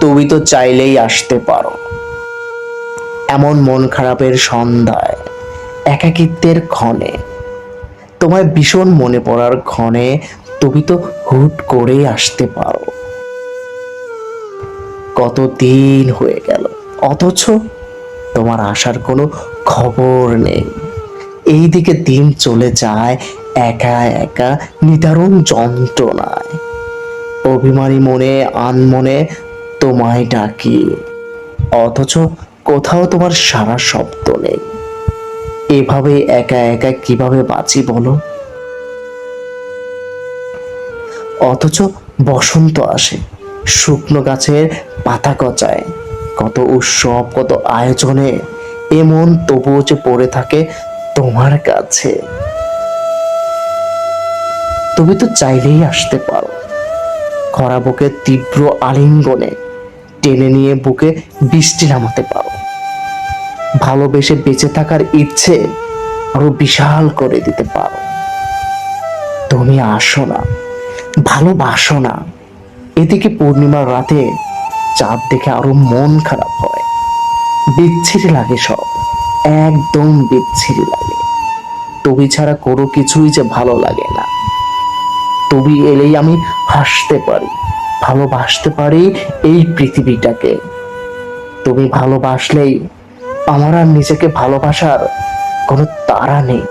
তুমি তো চাইলেই আসতে পারো। এমন মন খারাপের সন্ধ্যায়, একাকিত্বের ক্ষণে, তোমায় ভীষণ মনে পড়ার ক্ষণে তুমি তো হুট করে আসতে পারো। কত দিন হয়ে গেল, অথচ তোমার আসার কোনো খবর নেই। এইদিকে দিন চলে যায় একা একা নিদারুণ যন্ত্রণায়। অভিমানী মনে, আনমনে তোমায় ডাকি। অথচ কোথাও তোমার সারা শব্দ নেই। এভাবে একা একা কীভাবে বাঁচি বলো? অথচ বসন্ত আসে, শুকনো গাছের পাতা কচায় কত উৎসব, কত আয়োজনে, এমন তবুও যে পড়ে থাকে তোমার কাছে। তুমি তো চাইলেই আসতে পারো। খরা বুকে তীব্র আলিঙ্গনে টেনে নিয়ে বুকে বৃষ্টি নামাতে পারো। ভালোবেসে বেঁচে থাকার ইচ্ছে আরও বিশাল করে দিতে পারো। তুমি আসো না, ভালোবাসো না। এদিকে পূর্ণিমার রাতে চাঁদ দেখে আরও মন খারাপ হয়। বিচ্ছিরি লাগে সব, একদম বিচ্ছিরি লাগে। তুমি ছাড়া কোনো কিছুই যে ভালো লাগে না। তুমি এলেই আমি হাসতে পারি। ভালোবাসতে পারি এই পৃথিবীটাকে। তুমি ভালোবাসলেই আমার আর নিজেকে ভালোবাসার কোনো তারা নেই।